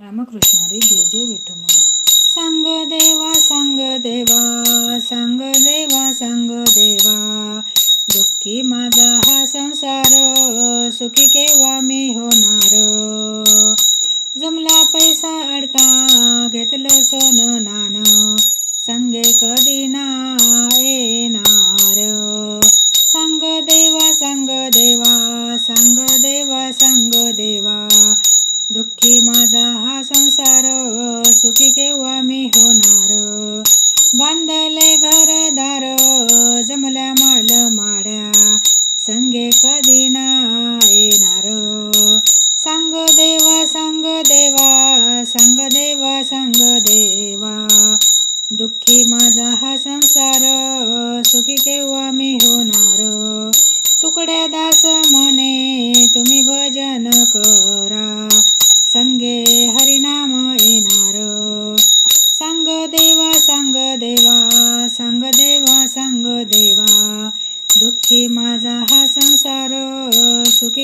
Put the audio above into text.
रामकृष्णारी जय जय विठ्ठल. सांग देवा सांग देवा सांग देवा सांग देवा. दुःखी माझा हा संसार सुखी केव्हा मी होणार? जमला पैसा अडका घेतलं सोनं नान संगे कधी ना येणार? सांग देवा सांग देवा सांग देवा सांग देवा. संसार सुखी केव्हा मी होणार? बांधले घरदार जमल्या माल माड्या संगे कधी ना येणार? सांग देवा सांग देवा सांग देवा सांग देवा दुःखी माझा हा संसार सुखी केव्हा मी होणार? देवा सांग देवा सांग देवा. दुःखी माझा हा संसार सुखी